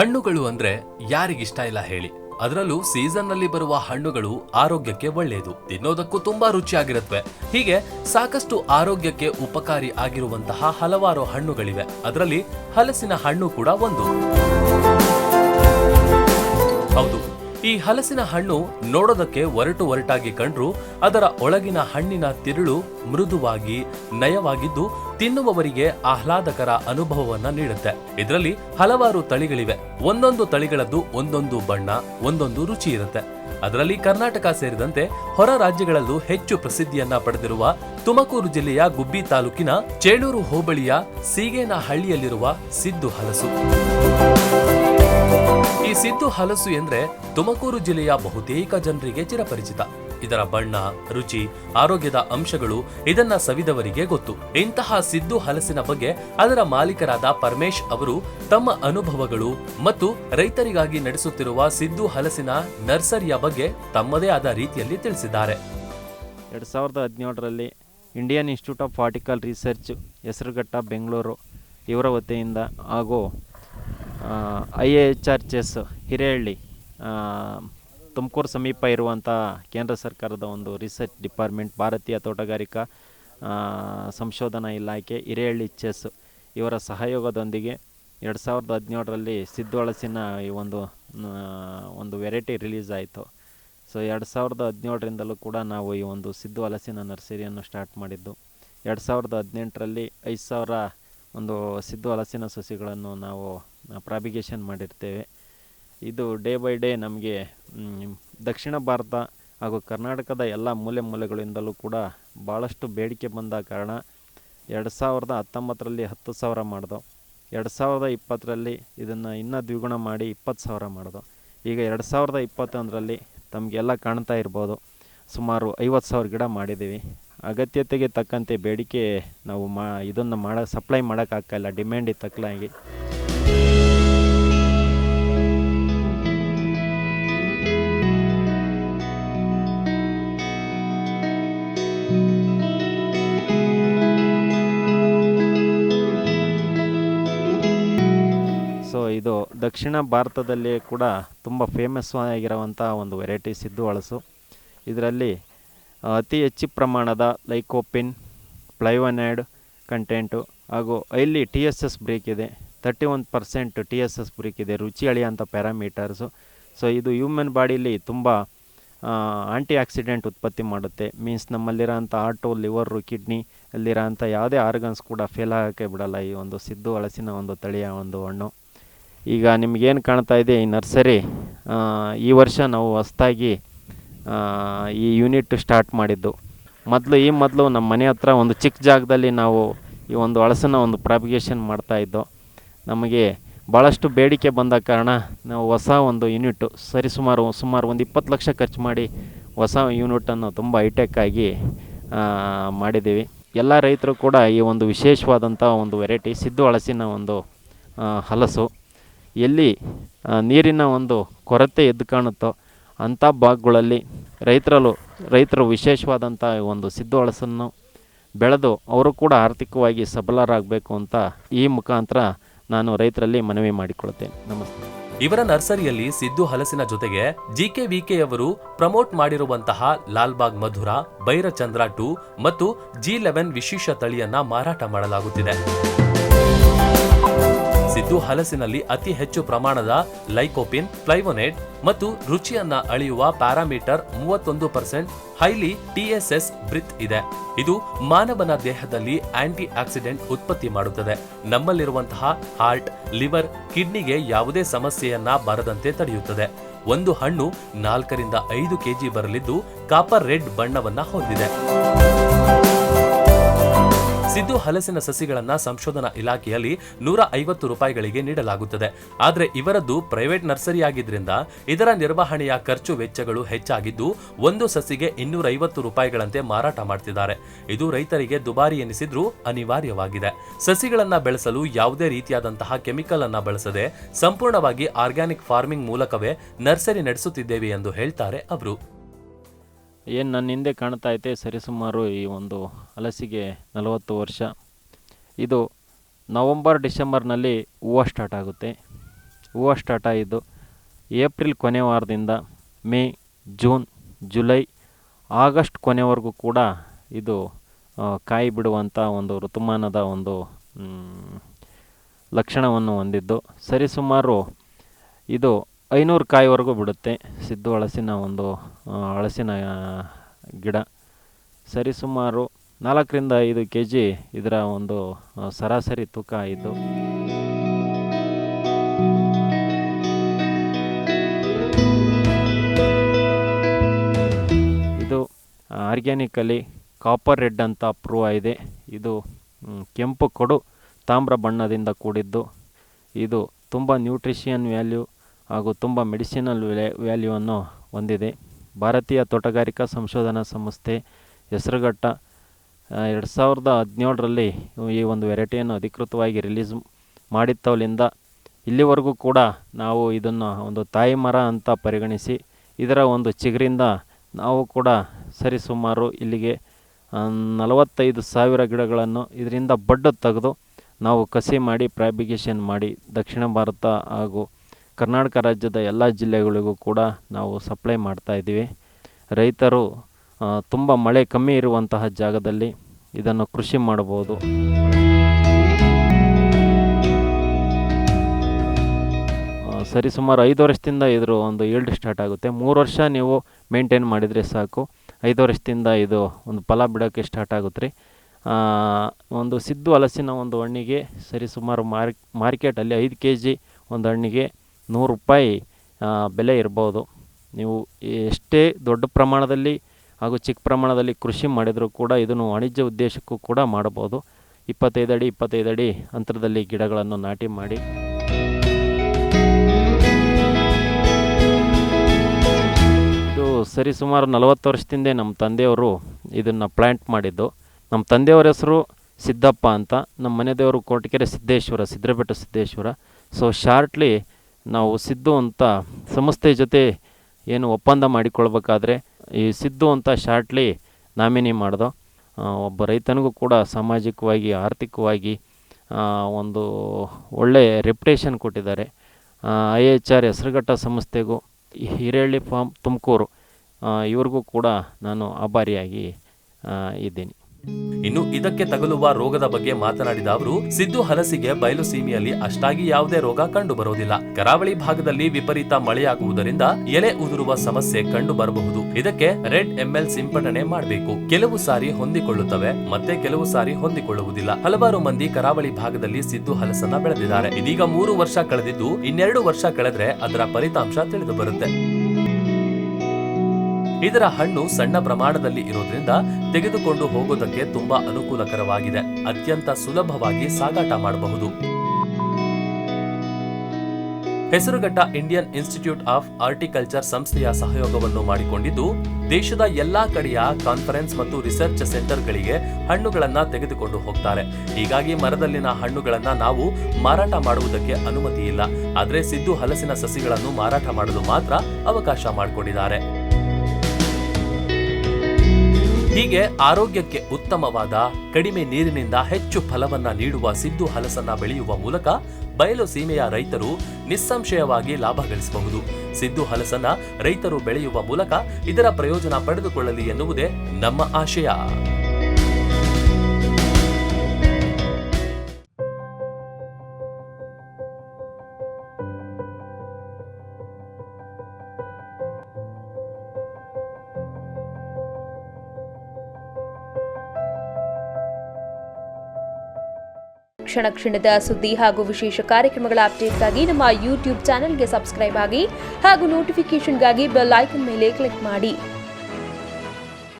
ಹಣ್ಣುಗಳು ಅಂದ್ರೆ ಯಾರಿಗಿಷ್ಟ ಇಲ್ಲ ಹೇಳಿ. ಅದರಲ್ಲೂ ಸೀಸನ್ನಲ್ಲಿ ಬರುವ ಹಣ್ಣುಗಳು ಆರೋಗ್ಯಕ್ಕೆ ಒಳ್ಳೆಯದು ತಿನ್ನೋದಕ್ಕೂ ತುಂಬಾ ರುಚಿಯಾಗಿರುತ್ತವೆ ಹೀಗೆ ಸಾಕಷ್ಟು ಆರೋಗ್ಯಕ್ಕೆ ಉಪಕಾರಿ ಆಗಿರುವಂತಹ ಹಲವಾರು ಹಣ್ಣುಗಳಿವೆ. ಅದರಲ್ಲಿ ಹಲಸಿನ ಹಣ್ಣು ಕೂಡ ಒಂದು. ಹೌದು. ಈ ಹಲಸಿನ ಹಣ್ಣು ನೋಡೋದಕ್ಕೆ ಒರಟು ಒರಟಾಗಿ ಕಂಡ್ರೂ ಅದರ ಒಳಗಿನ ಹಣ್ಣಿನ ತಿರುಳು ಮೃದುವಾಗಿ ನಯವಾಗಿದ್ದು ತಿನ್ನುವವರಿಗೆ ಆಹ್ಲಾದಕರ ಅನುಭವವನ್ನ ನೀಡುತ್ತೆ. ಇದರಲ್ಲಿ ಹಲವಾರು ತಳಿಗಳಿವೆ. ಒಂದೊಂದು ತಳಿಗಳದ್ದು ಒಂದೊಂದು ಬಣ್ಣ, ಒಂದೊಂದು ರುಚಿ ಇರುತ್ತೆ. ಅದರಲ್ಲಿ ಕರ್ನಾಟಕ ಸೇರಿದಂತೆ ಹೊರ ರಾಜ್ಯಗಳಲ್ಲೂ ಹೆಚ್ಚು ಪ್ರಸಿದ್ಧಿಯನ್ನ ಪಡೆದಿರುವ ತುಮಕೂರು ಜಿಲ್ಲೆಯ ಗುಬ್ಬಿ ತಾಲೂಕಿನ ಚೇಳೂರು ಹೋಬಳಿಯ ಸೀಗೇನಹಳ್ಳಿಯಲ್ಲಿರುವ ಸಿದ್ದು ಹಲಸು. ಈ ಸಿದ್ದು ಹಲಸು ಎಂದ್ರೆ ತುಮಕೂರು ಜಿಲ್ಲೆಯ ಬಹುತೇಕ ಜನರಿಗೆ ಚಿರಪರಿಚಿತ. ಇದರ ಬಣ್ಣ, ರುಚಿ, ಆರೋಗ್ಯದ ಅಂಶಗಳು ಇದನ್ನ ಸವಿದವರಿಗೆ ಗೊತ್ತು. ಇಂತಹ ಸಿದ್ದು ಹಲಸಿನ ಬಗ್ಗೆ ಅದರ ಮಾಲೀಕರಾದ ಪರಮೇಶ್ ಅವರು ತಮ್ಮ ಅನುಭವಗಳು ಮತ್ತು ರೈತರಿಗಾಗಿ ನಡೆಸುತ್ತಿರುವ ಸಿದ್ದು ಹಲಸಿನ ನರ್ಸರಿಯ ಬಗ್ಗೆ ತಮ್ಮದೇ ಆದ ರೀತಿಯಲ್ಲಿ ತಿಳಿಸಿದ್ದಾರೆ. ಎರಡು ಸಾವಿರದ ಹದಿನೇಳರಲ್ಲಿ Indian institute of particle research Hesaraghatta Bengaluru ಇವರ ವತಿಯಿಂದ ಹಾಗೂ I H R CHES Hirehalli Tumakuru ಸಮೀಪ ಇರುವಂಥ ಕೇಂದ್ರ ಸರ್ಕಾರದ ಒಂದು ರಿಸರ್ಚ್ ಡಿಪಾರ್ಟ್ಮೆಂಟ್, ಭಾರತೀಯ ತೋಟಗಾರಿಕಾ ಸಂಶೋಧನಾ ಇಲಾಖೆ, ಹಿರೇಹಳ್ಳಿ ಚೆಸ್ ಇವರ ಸಹಯೋಗದೊಂದಿಗೆ ಎರಡು ಸಾವಿರದ ಹದಿನೇಳರಲ್ಲಿ ಸಿದ್ದು ಹಲಸಿನ ಈ ಒಂದು ಒಂದು ವೆರೈಟಿ ರಿಲೀಸ್ ಆಯಿತು. ಸೊ, ಎರಡು ಸಾವಿರದ ಹದಿನೇಳರಿಂದಲೂ ಕೂಡ ನಾವು ಈ ಒಂದು ಸಿದ್ದು ಹಲಸಿನ ನರ್ಸರಿಯನ್ನು ಸ್ಟಾರ್ಟ್ ಮಾಡಿದ್ದು. ಎರಡು ಸಾವಿರದ ಹದಿನೆಂಟರಲ್ಲಿ ಐದು ಸಾವಿರ ಒಂದು ಸಿದ್ದು ಹಲಸಿನ ಸಸಿಗಳನ್ನು ನಾವು ಪ್ರಾಬಿಗೇಷನ್ ಮಾಡಿರ್ತೇವೆ. ಇದು ಡೇ ಬೈ ಡೇ ನಮಗೆ ದಕ್ಷಿಣ ಭಾರತ ಹಾಗೂ ಕರ್ನಾಟಕದ ಎಲ್ಲ ಮೂಲೆ ಮೂಲೆಗಳಿಂದಲೂ ಕೂಡ ಭಾಳಷ್ಟು ಬೇಡಿಕೆ ಬಂದ ಕಾರಣ ಎರಡು ಸಾವಿರದ ಹತ್ತೊಂಬತ್ತರಲ್ಲಿ ಹತ್ತು ಸಾವಿರ ಮಾಡಿದೆ, ಎರಡು ಸಾವಿರದ ಇಪ್ಪತ್ತರಲ್ಲಿ ಇದನ್ನು ಇನ್ನೂ ದ್ವಿಗುಣ ಮಾಡಿ ಇಪ್ಪತ್ತು ಸಾವಿರ ಮಾಡಿದೆ. ಈಗ ಎರಡು ಸಾವಿರದ ಇಪ್ಪತ್ತೊಂದರಲ್ಲಿ ತಮಗೆಲ್ಲ ಕಾಣ್ತಾ ಇರ್ಬೋದು, ಸುಮಾರು ಐವತ್ತು ಸಾವಿರ ಗಿಡ ಮಾಡಿದ್ದೀವಿ. ಅಗತ್ಯತೆಗೆ ತಕ್ಕಂತೆ ಬೇಡಿಕೆ ನಾವು ಮಾ, ಇದನ್ನು ಮಾಡೋ, ಸಪ್ಲೈ ಮಾಡೋಕ್ಕಾಗಲ್ಲ ಡಿಮ್ಯಾಂಡಿಗೆ ತಕ್ಕಲಾಗಿ. ದಕ್ಷಿಣ ಭಾರತದಲ್ಲಿ ಕೂಡ ತುಂಬ ಫೇಮಸ್ ಆಗಿರುವಂಥ ಒಂದು ವೆರೈಟಿ ಸಿದ್ದು ಹಳಸು. ಇದರಲ್ಲಿ ಅತಿ ಹೆಚ್ಚು ಪ್ರಮಾಣದ ಲೈಕೋಪಿನ್ ಪ್ಲೈವನೈಡ್ ಕಂಟೆಂಟು ಹಾಗೂ ಇಲ್ಲಿ ಟಿ ಎಸ್ ಎಸ್ ಬ್ರೇಕ್ ಇದೆ. Thirty one percent T S S brix ಇದೆ. ರುಚಿ ಅಳಿಯೋಂಥ ಪ್ಯಾರಾಮೀಟರ್ಸು ಸೊ ಇದು ಹ್ಯೂಮನ್ ಬಾಡಿಲಿ ತುಂಬ ಆಂಟಿ ಆಕ್ಸಿಡೆಂಟ್ ಉತ್ಪತ್ತಿ ಮಾಡುತ್ತೆ. ಮೀನ್ಸ್ ನಮ್ಮಲ್ಲಿರೋಂಥ ಆಟೋ ಲಿವರು ಕಿಡ್ನಿ ಅಲ್ಲಿರೋಂಥ ಯಾವುದೇ ಆರ್ಗನ್ಸ್ ಕೂಡ ಫೇಲ್ ಆಗೋಕ್ಕೆ ಬಿಡಲ್ಲ ಈ ಒಂದು ಸಿದ್ದು ಹಳಸಿನ ಒಂದು ತಳಿಯ ಒಂದು ಹಣ್ಣು. ಈಗ ನಿಮಗೇನು ಕಾಣ್ತಾ ಇದೆ ಈ ನರ್ಸರಿ ಈ ವರ್ಷ ನಾವು ಹೊಸ್ದಾಗಿ ಈ ಯೂನಿಟ್ ಸ್ಟಾರ್ಟ್ ಮಾಡಿದ್ದು. ಮೊದಲು, ಈ ಮೊದಲು ನಮ್ಮ ಮನೆ ಹತ್ರ ಒಂದು ಚಿಕ್ಕ ಜಾಗದಲ್ಲಿ ನಾವು ಈ ಒಂದು ಹಳಸನ್ನ ಒಂದು ಪ್ರಾಪಿಗೇಷನ್ ಮಾಡ್ತಾಯಿದ್ದೋ ನಮಗೆ ಭಾಳಷ್ಟು ಬೇಡಿಕೆ ಬಂದ ಕಾರಣ ನಾವು ಹೊಸ ಒಂದು ಯೂನಿಟ್ಟು ಸರಿಸುಮಾರು ಸುಮಾರು ಒಂದು ಇಪ್ಪತ್ತು ಲಕ್ಷ ಖರ್ಚು ಮಾಡಿ ಹೊಸ ಯೂನಿಟನ್ನು ತುಂಬ ಹೈಟೆಕ್ ಆಗಿ ಮಾಡಿದ್ದೀವಿ. ಎಲ್ಲ ರೈತರು ಕೂಡ ಈ ಒಂದು ವಿಶೇಷವಾದಂಥ ಒಂದು ವೆರೈಟಿ ಸಿದ್ದು ಹಳಸಿನ ಒಂದು ಹಲಸು. ಎಲ್ಲಿ ನೀರಿನ ಒಂದು ಕೊರತೆ ಎದ್ದು ಕಾಣುತ್ತೋ ಅಂಥ ಭಾಗಗಳಲ್ಲಿ ರೈತರಲ್ಲೂ, ರೈತರು ವಿಶೇಷವಾದಂಥ ಒಂದು ಸಿದ್ದು ಹಳಸನ್ನು ಬೆಳೆದು ಅವರು ಕೂಡ ಆರ್ಥಿಕವಾಗಿ ಸಬಲರಾಗಬೇಕು ಅಂತ ಈ ಮುಖಾಂತರ ನಾನು ರೈತರಲ್ಲಿ ಮನವಿ ಮಾಡಿಕೊಳ್ತೇನೆ ನಮಸ್ತೆ. ಇವರ ನರ್ಸರಿಯಲ್ಲಿ ಸಿದ್ದು ಹಲಸಿನ ಜೊತೆಗೆ ಜಿಕೆ ವಿಕೆ ಅವರು ಪ್ರಮೋಟ್ ಮಾಡಿರುವಂತಹ ಲಾಲ್ಬಾಗ್ ಮಧುರ ಬೈರಚಂದ್ರ ಟೂ ಮತ್ತು ಜಿ ಲೆವೆನ್ ವಿಶೇಷ ತಳಿಯನ್ನ ಮಾರಾಟ ಮಾಡಲಾಗುತ್ತಿದೆ. ಸಿದ್ದು ಹಲಸಿನಲ್ಲಿ ಅತಿ ಹೆಚ್ಚು ಪ್ರಮಾಣದ ಲೈಕೋಪಿನ್ ಫ್ಲೈವೊನೇಟ್ ಮತ್ತು ರುಚಿಯನ್ನ ಅಳೆಯುವ ಪ್ಯಾರಾಮೀಟರ್ ಮೂವತ್ತೊಂದು ಪರ್ಸೆಂಟ್ ಹೈಲಿ ಟಿಎಸ್ಎಸ್ ಬ್ರಿತ್ ಇದೆ. ಇದು ಮಾನವನ ದೇಹದಲ್ಲಿ ಆಂಟಿ ಆಕ್ಸಿಡೆಂಟ್ ಉತ್ಪತ್ತಿ ಮಾಡುತ್ತದೆ. ನಮ್ಮಲ್ಲಿರುವಂತಹ ಹಾರ್ಟ್, ಲಿವರ್, ಕಿಡ್ನಿಗೆ ಯಾವುದೇ ಸಮಸ್ಯೆಯನ್ನ ಬರದಂತೆ ತಡೆಯುತ್ತದೆ. ಒಂದು ಹಣ್ಣು ನಾಲ್ಕರಿಂದ ಐದು ಕೆಜಿ ಬರಲಿದ್ದು ಕಾಪರ್ ರೆಡ್ ಬಣ್ಣವನ್ನ ಹೊಂದಿದೆ. ಸಿದ್ದು ಹಲಸಿನ ಸಸಿಗಳನ್ನ ಸಂಶೋಧನಾ ಇಲಾಖೆಯಲ್ಲಿ ನೂರ ಐವತ್ತು ರೂಪಾಯಿಗಳಿಗೆ ನೀಡಲಾಗುತ್ತದೆ. ಆದರೆ ಇವರದ್ದು ಪ್ರೈವೇಟ್ ನರ್ಸರಿ ಆಗಿದ್ರಿಂದ ಇದರ ನಿರ್ವಹಣೆಯ ಖರ್ಚು ವೆಚ್ಚಗಳು ಹೆಚ್ಚಾಗಿದ್ದು ಒಂದು ಸಸಿಗೆ ಇನ್ನೂರ ಐವತ್ತು ರೂಪಾಯಿಗಳಂತೆ ಮಾರಾಟ ಮಾಡ್ತಿದ್ದಾರೆ. ಇದು ರೈತರಿಗೆ ದುಬಾರಿ ಎನಿಸಿದ್ರೂ ಅನಿವಾರ್ಯವಾಗಿದೆ. ಸಸಿಗಳನ್ನ ಬೆಳೆಸಲು ಯಾವುದೇ ರೀತಿಯಾದಂತಹ ಕೆಮಿಕಲ್ ಅನ್ನ ಬಳಸದೆ ಸಂಪೂರ್ಣವಾಗಿ ಆರ್ಗ್ಯಾನಿಕ್ ಫಾರ್ಮಿಂಗ್ ಮೂಲಕವೇ ನರ್ಸರಿ ನಡೆಸುತ್ತಿದ್ದೇವೆ ಎಂದು ಹೇಳ್ತಾರೆ ಅವರು. ಏನು ನನ್ನ ಹಿಂದೆ ಕಾಣ್ತಾ ಐತೆ ಸರಿಸುಮಾರು ಈ ಒಂದು ಹಲಸಿಗೆ ನಲವತ್ತು ವರ್ಷ. ಇದು ನವಂಬರ್, ಡಿಸೆಂಬರ್ನಲ್ಲಿ ಹೂವು ಸ್ಟಾರ್ಟ್ ಆಗುತ್ತೆ. ಹೂವು ಸ್ಟಾರ್ಟ್ ಆಗಿದ್ದು ಏಪ್ರಿಲ್ ಕೊನೆ ವಾರದಿಂದ ಮೇ, ಜೂನ್, ಜುಲೈ, ಆಗಸ್ಟ್ ಕೊನೆವರೆಗೂ ಕೂಡ ಇದು ಕಾಯಿ ಬಿಡುವಂಥ ಒಂದು ಋತುಮಾನದ ಒಂದು ಲಕ್ಷಣವನ್ನು ಹೊಂದಿದ್ದು. ಸರಿಸುಮಾರು ಇದು ಐನೂರು ಕಾಯಿವರೆಗೂ ಬಿಡುತ್ತೆ. ಸಿದ್ದು ಹಳಸಿನ ಒಂದು ಆ, ಗಿಡ. ಸರಿಸುಮಾರು ನಾಲ್ಕರಿಂದ ಐದು ಕೆ ಜಿ ಇದರ ಒಂದು ಸರಾಸರಿ ತೂಕ ಇದು ಇದು ಆರ್ಗ್ಯಾನಿಕಲಿ ಕಾಪರ್ ರೆಡ್ ಅಂತ ಅಪ್ರೂವ್ ಆಗಿದೆ. ಇದು ಕೆಂಪು ಕೊಡು ತಾಮ್ರ ಬಣ್ಣದಿಂದ ಕೂಡಿದ್ದು. ಇದು ತುಂಬ ನ್ಯೂಟ್ರಿಷಿಯನ್ ವ್ಯಾಲ್ಯೂ ಹಾಗೂ ತುಂಬ ಮೆಡಿಸಿನಲ್ ವ್ಯಾಲ್ಯೂವನ್ನು ಹೊಂದಿದೆ. ಭಾರತೀಯ ತೋಟಗಾರಿಕಾ ಸಂಶೋಧನಾ ಸಂಸ್ಥೆ ಹೆಸರುಘಟ್ಟ ಎರಡು ಸಾವಿರದ ಹದಿನೇಳರಲ್ಲಿ ಈ ಒಂದು ವೆರೈಟಿಯನ್ನು ಅಧಿಕೃತವಾಗಿ ರಿಲೀಸ್ ಮಾಡಿತ್ತವಲಿಂದ ಇಲ್ಲಿವರೆಗೂ ಕೂಡ ನಾವು ಇದನ್ನು ಒಂದು ತಾಯಿ ಮರ ಅಂತ ಪರಿಗಣಿಸಿ ಇದರ ಒಂದು ಚಿಗುರಿಂದ ನಾವು ಕೂಡ ಸರಿಸುಮಾರು ಇಲ್ಲಿಗೆ ನಲವತ್ತೈದು ಸಾವಿರ ಗಿಡಗಳನ್ನು ಇದರಿಂದ ಬಡ್ಡು ತೆಗೆದು ನಾವು ಕಸಿ ಮಾಡಿ ಪ್ರಾಬಿಗೇಷನ್ ಮಾಡಿ ದಕ್ಷಿಣ ಭಾರತ ಹಾಗೂ ಕರ್ನಾಟಕ ರಾಜ್ಯದ ಎಲ್ಲ ಜಿಲ್ಲೆಗಳಿಗೂ ಕೂಡ ನಾವು ಸಪ್ಲೈ ಮಾಡ್ತಾ ಇದ್ದೀವಿ. ರೈತರು ತುಂಬ ಮಳೆ ಕಮ್ಮಿ ಇರುವಂತಹ ಜಾಗದಲ್ಲಿ ಇದನ್ನು ಕೃಷಿ ಮಾಡಬಹುದು. ಸರಿ ಸರಿಸುಮಾರು ಐದು ವರ್ಷದಿಂದ ಇದ್ರ ಒಂದು ಈಲ್ಡ್ ಸ್ಟಾರ್ಟ್ ಆಗುತ್ತೆ. ಮೂರು ವರ್ಷ ನೀವು ಮೇಂಟೈನ್ ಮಾಡಿದರೆ ಸಾಕು. ಐದು ವರ್ಷದಿಂದ ಇದು ಒಂದು ಫಲ ಬಿಡೋಕ್ಕೆ ಸ್ಟಾರ್ಟ್ ಆಗುತ್ತೆ ರೀ. ಒಂದು ಸಿದ್ದು ಹಲಸಿನ ಒಂದು ಹಣ್ಣಿಗೆ ಸರಿಸುಮಾರು ಮಾರ್ಕ್, ಮಾರ್ಕೆಟಲ್ಲಿ ಐದು ಕೆ ಜಿ ಒಂದು ಹಣ್ಣಿಗೆ ನೂರು ರೂಪಾಯಿ ಬೆಲೆ ಇರ್ಬೋದು. ನೀವು ಎಷ್ಟೇ ದೊಡ್ಡ ಪ್ರಮಾಣದಲ್ಲಿ ಹಾಗೂ ಚಿಕ್ಕ ಪ್ರಮಾಣದಲ್ಲಿ ಕೃಷಿ ಮಾಡಿದರೂ ಕೂಡ ಇದನ್ನು ವಾಣಿಜ್ಯ ಉದ್ದೇಶಕ್ಕೂ ಕೂಡ ಮಾಡಬಹುದು. ಇಪ್ಪತ್ತೈದು ಅಡಿ ಇಪ್ಪತ್ತೈದು ಅಡಿ ಅಂತರದಲ್ಲಿ ಗಿಡಗಳನ್ನು ನಾಟಿ ಮಾಡಿ. ಇದು ಸರಿ ಸುಮಾರು ನಲವತ್ತು ವರ್ಷದಿಂದ ನಮ್ಮ ತಂದೆಯವರು ಇದನ್ನು ಪ್ಲ್ಯಾಂಟ್ ಮಾಡಿದ್ದು. ನಮ್ಮ ತಂದೆಯವರ ಹೆಸರು ಸಿದ್ದಪ್ಪ ಅಂತ. ನಮ್ಮ ಮನೆ ದೇವರು ಕೋಟಿಕೆರೆ ಸಿದ್ದೇಶ್ವರ ಸಿದ್ರಬೆಟ್ಟ ಸಿದ್ದೇಶ್ವರ. ಸೊ ಶಾರ್ಟ್ಲಿ ನಾವು ಸಿದ್ದು ಅಂತ ಸಂಸ್ಥೆ ಜೊತೆ ಏನು ಒಪ್ಪಂದ ಮಾಡಿಕೊಳ್ಬೇಕಾದ್ರೆ ಈ ಸಿದ್ದು ಅಂತ ಶಾರ್ಟ್ಲಿ ನಾಮಿನಿ ಮಾಡ್ದೋ ಒಬ್ಬ ರೈತನಿಗೂ ಕೂಡ ಸಾಮಾಜಿಕವಾಗಿ, ಆರ್ಥಿಕವಾಗಿ ಒಂದು ಒಳ್ಳೆಯ ರೆಪ್ಯುಟೇಷನ್ ಕೊಟ್ಟಿದ್ದಾರೆ. ಐ ಎಚ್ ಆರ್ ಹೆಸರುಘಟ್ಟ ಸಂಸ್ಥೆಗೂ, ಹಿರೇಳ್ಳಿ ಫಾರ್ಮ್ ತುಮಕೂರು ಇವ್ರಿಗೂ ಕೂಡ ನಾನು ಆಭಾರಿಯಾಗಿ ಇದ್ದೀನಿ. ಇನ್ನು ಇದಕ್ಕೆ ತಗಲುವ ರೋಗದ ಬಗ್ಗೆ ಮಾತನಾಡಿದ ಅವರು, ಸಿದ್ದು ಹಲಸಿಗೆ ಬಯಲು ಸೀಮೆಯಲ್ಲಿ ಅಷ್ಟಾಗಿ ಯಾವುದೇ ರೋಗ ಕಂಡು ಬರುವುದಿಲ್ಲ ಕರಾವಳಿ ಭಾಗದಲ್ಲಿ ವಿಪರೀತ ಮಳೆಯಾಗುವುದರಿಂದ ಎಲೆ ಉದುರುವ ಸಮಸ್ಯೆ ಕಂಡು ಬರಬಹುದು ಇದಕ್ಕೆ ರೆಡ್ ಎಂಎಲ್ ಸಿಂಪಡಣೆ ಮಾಡಬೇಕು. ಕೆಲವು ಸಾರಿ ಹೊಂದಿಕೊಳ್ಳುತ್ತವೆ, ಮತ್ತೆ ಕೆಲವು ಸಾರಿ ಹೊಂದಿಕೊಳ್ಳುವುದಿಲ್ಲ. ಹಲವಾರು ಮಂದಿ ಕರಾವಳಿ ಭಾಗದಲ್ಲಿ ಸಿದ್ದು ಹಲಸನ್ನ ಬೆಳೆದಿದ್ದಾರೆ. ಇದೀಗ ಮೂರು ವರ್ಷ ಕಳೆದಿದ್ದು, ಇನ್ನೆರಡು ವರ್ಷ ಕಳೆದ್ರೆ ಅದರ ಫಲಿತಾಂಶ ತಿಳಿದು ಬರುತ್ತೆ. ಇದರ ಹಣ್ಣು ಸಣ್ಣ ಪ್ರಮಾಣದಲ್ಲಿ ಇರೋದ್ರಿಂದ ತೆಗೆದುಕೊಂಡು ಹೋಗೋದಕ್ಕೆ ತುಂಬಾ ಅನುಕೂಲಕರವಾಗಿದೆ. ಅತ್ಯಂತ ಸುಲಭವಾಗಿ ಸಾಗಾಟ ಮಾಡಬಹುದು. Hesaraghatta Indian institute of horticulture ಸಂಸ್ಥೆಯ ಸಹಯೋಗವನ್ನು ಮಾಡಿಕೊಂಡಿದ್ದು, ದೇಶದ ಎಲ್ಲಾ ಕಡೆಯ ಕಾನ್ಫರೆನ್ಸ್ ಮತ್ತು ರಿಸರ್ಚ್ ಸೆಂಟರ್ಗಳಿಗೆ ಹಣ್ಣುಗಳನ್ನು ತೆಗೆದುಕೊಂಡು ಹೋಗ್ತಾರೆ. ಹೀಗಾಗಿ ಮರದಲ್ಲಿನ ಹಣ್ಣುಗಳನ್ನು ನಾವು ಮಾರಾಟ ಮಾಡುವುದಕ್ಕೆ ಅನುಮತಿ ಇಲ್ಲ. ಆದರೆ ಸಿದ್ದು ಹಲಸಿನ ಸಸಿಗಳನ್ನು ಮಾರಾಟ ಮಾಡಲು ಮಾತ್ರ ಅವಕಾಶ ಮಾಡಿಕೊಂಡಿದ್ದಾರೆ. ಹೀಗೆ ಆರೋಗ್ಯಕ್ಕೆ ಉತ್ತಮವಾದ ಕಡಿಮೆ ನೀರಿನಿಂದ ಹೆಚ್ಚು ಫಲವನ್ನ ನೀಡುವ ಸಿದ್ದು ಹಲಸನ್ನ ಬೆಳೆಯುವ ಮೂಲಕ ಬಯಲು ಸೀಮೆಯ ರೈತರು ನಿಸ್ಸಂಶಯವಾಗಿ ಲಾಭ ಗಳಿಸಬಹುದು. ಸಿದ್ದು ಹಲಸನ್ನ ರೈತರು ಬೆಳೆಯುವ ಮೂಲಕ ಇದರ ಪ್ರಯೋಜನ ಪಡೆದುಕೊಳ್ಳಲಿ ಎನ್ನುವುದೇ ನಮ್ಮ ಆಶಯ. ಕ್ಷಣ ಕ್ಷಣದ ಸುದ್ದಿ ಹಾಗೂ ವಿಶೇಷ ಕಾರ್ಯಕ್ರಮಗಳ ಅಪ್ಡೇಟ್ಗಾಗಿ ನಮ್ಮ ಯೂಟ್ಯೂಬ್ ಚಾನೆಲ್ಗೆ ಸಬ್ಸ್ಕ್ರೈಬ್ ಆಗಿ ಹಾಗೂ ನೋಟಿಫಿಕೇಷನ್ಗಾಗಿ ಬೆಲ್ ಐಕನ್ ಮೇಲೆ ಕ್ಲಿಕ್ ಮಾಡಿ.